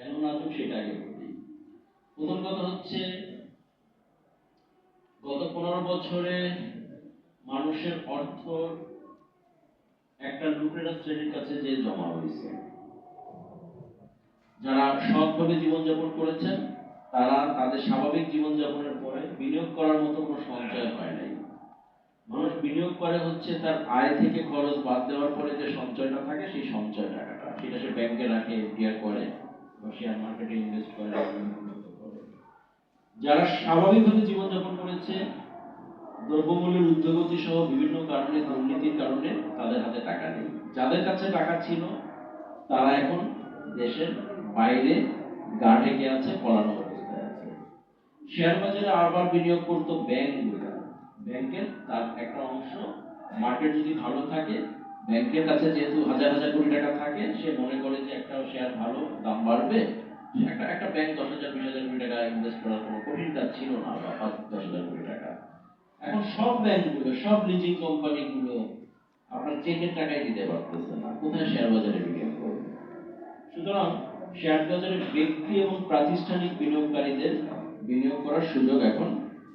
কেন নাজুক সেটা আগে প্রথম কথা হচ্ছে, গত পনেরো বছরে মানুষের অর্থ একটা লুটেরা শ্রেণির কাছে যে জমা হয়েছে। যারা সৎভাবে জীবনযাপন করেছেন, তারা তাদের স্বাভাবিক জীবনযাপনের পরে বিনিয়োগ করার মতো কোনো সঞ্চয় হয় নাই। মানুষ বিনিয়োগ করে হচ্ছে তার আয় থেকে খরচ বাদ দেওয়ার পরে যে সঞ্চয়টা থাকে, সেই সঞ্চয় টাকাটা, সেটা সে ব্যাংকে রাখে, এফডিআর করে। বা শেয়ার মার্কেটে ইনভেস্ট করে। যারা স্বাভাবিকভাবে জীবনযাপন করেছে, দ্রব্যমূল্যের ঊর্ধ্বগতি সহ বিভিন্ন কারণে, দুর্নীতির কারণে তাদের হাতে টাকা নেই যাদের কাছে টাকা ছিল, তারা এখন দেশের বাইরে গা ঢেকে আছে পলানো অবস্থায় আছে শেয়ার বাজারে আবার বিনিয়োগ করতো ব্যাংকগুলো ব্যাংকের তার একটা অংশ মার্কেট যদি ভালো থাকে ব্যাংকের কাছে যেহেতু হাজার হাজার কোটি টাকা থাকে, সে মনে করে যে একটা শেয়ার ভালো, দাম বাড়বে। একটা একটা ব্যাংক দশ হাজার, বিশ হাজার কোটি টাকা ইনভেস্ট করার কোনো কঠিন কাজ ছিল না, বা পাঁচ, দশ হাজার কোটি টাকা। এখন সব ব্যাংকগুলো, সব লিজিং কোম্পানিগুলো আপনার চেকের টাকাই দিতে পারতেছে না। কোথায় শেয়ার বাজারে বিনিয়োগ করবে? সুতরাং শেয়ার বাজারে ব্যক্তি এবং প্রাতিষ্ঠানিক বিনিয়োগকারীদের বিনিয়োগ করার সুযোগ এখন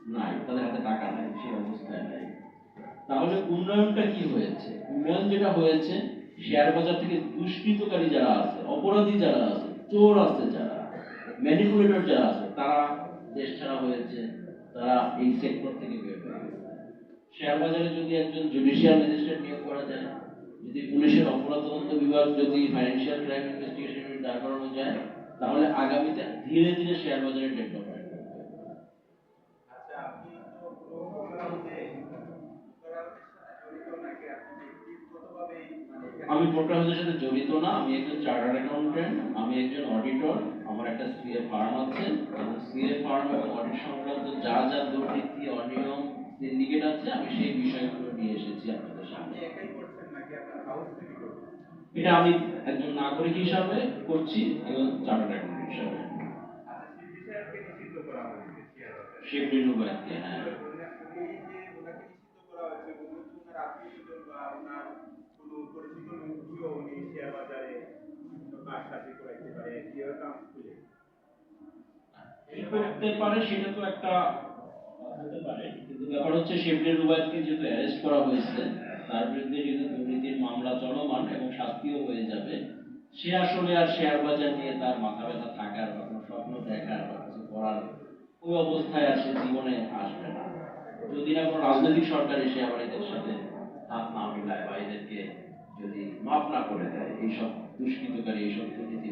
নাই, তাদের হাতে টাকা নাই সেই অবস্থায় নাই। তাহলে উন্নয়নটা কি হয়েছে? উন্নয়ন যেটা হয়েছে, শেয়ার বাজার থেকে দুষ্কৃতকারী যারা আছে, অপরাধী যারা আছে, চোর আছে যারা ম্যানিপুলেটর যারা আছে, তারা দেশ ছাড়া হয়েছে, তারা এই সেক্টর থেকে বের হয়ে শেয়ার বাজারে যদি একজন জুডিশিয়াল ম্যাজিস্ট্রেট নিয়োগ করা যায়, যদি পুলিশের অপরাধ তদন্ত বিভাগ যদি ফাইন্যান্সিয়াল ক্রাইম ইনভেস্টিগেশন দাঁড় করানো যায়, তাহলে আগামীতে ধীরে ধীরে শেয়ার বাজারে ডেভেলপমেন্ট আমি প্রোগ্রামের সাথে জড়িত না আমি একজন চার্টার্ড অ্যাকাউন্টেন্ট আমি একজন অডিটর আমার একটা সিএ ফার্ম আছে। এবং সিএ ফার্ম এবং অডিট সংক্রান্ত যা যা দুর্নীতি অনিয়ম সিন্ডিকেট আছে আমি সেই বিষয়গুলো নিয়ে এসেছি আপনাদের সামনে। এটা আমি একজন নাগরিক হিসাবে করছি এবং চার্টার্ড অ্যাকাউন্টেন্ট হিসাবে। আচ্ছা সিপি সাহেবকে নিষিদ্ধ করা হয়েছে শেয়ার বাজারে শেখ রিনুবাইকে হ্যাঁ এই যে ওনাকে নিষিদ্ধ করা হয়েছে উনি কি ওনার আত্মীয় বা ওনার পরিচিত লোককেও উনি শেয়ার বাজারে কাজ সাথে করাইতে পারে কাম খুলে। করতে পারে সেটা তো একটা হতে পারে। কিন্তু ব্যাপার হচ্ছে যেহেতু অ্যারেস্ট করা হয়েছে, তার বিরুদ্ধে যেহেতু দুর্নীতির মামলা চলমান এবং শাস্তিও হয়ে যাবে, সে আসলে আর শেয়ার বাজার নিয়ে তার মাথা ব্যথা থাকার বা কোনো স্বপ্ন দেখার বা কিছু করার ওই অবস্থায় আর সে জীবনে আসবে না। যদি না কোনো রাজনৈতিক সরকার এসে আবার এদের সাথে হাত না মিলায় বা এদেরকে যদি মাফ না করে দেয় এইসব দুষ্কৃতকারী এইসব দুর্নীতি